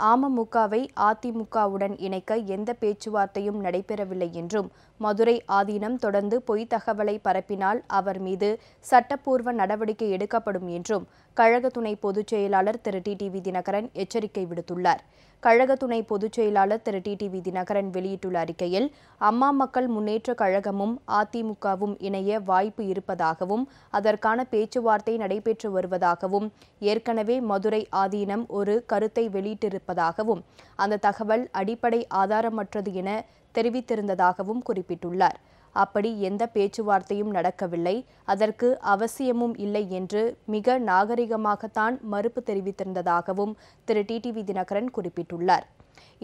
அமமுகவை அதிமுகவுடன் இணைக்க எந்த பேச்சுவார்த்தையும் நடைபெறவில்லை என்றும் மதுரை ஆதீனம் தொடர்ந்து பொய் தகவலை பரப்பினால் அவர் மீது சட்டப்பூர்வ நடவடிக்கை எடுக்கப்படும் என்றும் கழக துணை பொதுச் செயலாளர் திரு. டிடிவி தினகரன் எச்சரிக்கை விடுத்துள்ளார். கழக துணை பொதுச் செயலாளர் திரு. டிடிவி தினகரன் வெளியிட்டுள்ள அறிக்கையில் அம்மா மக்கள் முன்னேற்ற கழகமும் அதிமுகவும் இணைய வாய்ப்பு இருப்பதாகவும் அதற்கான பேச்சுவார்த்தை நடைபெற்று வருவதாகவும் ஏற்கனவே மதுரை ஆதீனம் ஒரு கருத்தை இருப்பதாகவும் அந்த தகவல் அடிப்படை ஆதாரமற்றது என தெரிவித்திருந்ததாகவும் குறிப்பிட்டுள்ளார். அப்படி எந்த பேச்சுவார்த்தையும் நடக்கவில்லை. அதற்கு அவசியமும் இல்லை என்று மிக நாகரிகமாகத்தான் மறுப்பு தெரிவித்திருந்ததாகவும் திரு. டிடிவி தினகரன் குறிப்பிட்டுள்ளார்.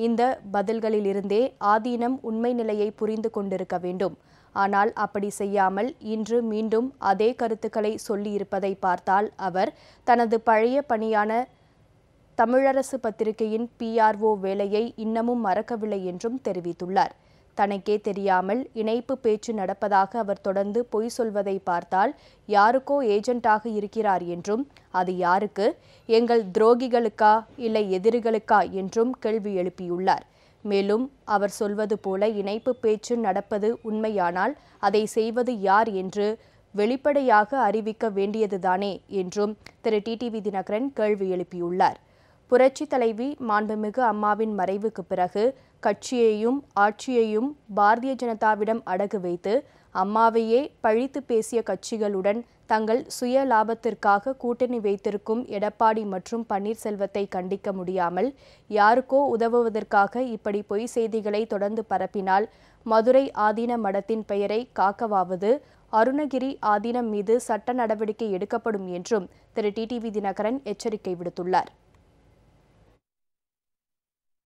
இந்த பதில்களிலிருந்தே ஆதீனம் உண்மை நிலையை புரிந்து கொண்டிருக்க வேண்டும். ஆனால் அப்படி செய்யாமல் இன்று மீண்டும் அதே கருத்துக்களை சொல்லியிருப்பதை பார்த்தால் அவர் தனது பழைய பணியான தமிழரசு பத்திரிகையின் பிஆர்ஓ வேலையை இன்னமும் மறக்கவில்லை என்றும் தெரிவித்துள்ளார். தனக்கே தெரியாமல் இணைப்பு பேச்சு நடப்பதாக அவர் தொடர்ந்து பொய் சொல்வதை பார்த்தால் யாருக்கோ ஏஜென்ட்டாக இருக்கிறார் என்றும் அது யாருக்கு? எங்கள் துரோகிகளுக்கா? இல்லை எதிரிகளுக்கா? என்றும் கேள்வி எழுப்பியுள்ளார். மேலும் அவர் சொல்வது போல இணைப்பு பேச்சு நடப்பது உண்மையானால் அதை செய்வது யார் என்று வெளிப்படையாக அறிவிக்க வேண்டியதுதானே என்றும் திரு. டிடிவி தினகரன் கேள்வி எழுப்பியுள்ளார். புரட்சி தலைவி மாண்புமிகு அம்மாவின் மறைவுக்கு பிறகு கட்சியையும் ஆட்சியையும் பாரதிய ஜனதாவிடம் அடகு வைத்து அம்மாவையே பழித்து பேசிய கட்சிகளுடன் தங்கள் சுய லாபத்திற்காக கூட்டணி வைத்திருக்கும் எடப்பாடி மற்றும் பன்னீர்செல்வத்தை கண்டிக்க முடியாமல் யாருக்கோ உதவுவதற்காக இப்படி பொய் செய்திகளை தொடர்ந்து பரப்பினால் மதுரை ஆதீன மடத்தின் பெயரை காக்கவாவது அருணகிரி ஆதீனம் மீது சட்ட நடவடிக்கை எடுக்கப்படும் என்றும் திரு. டிடிவி தினகரன் எச்சரிக்கை விடுத்துள்ளார்.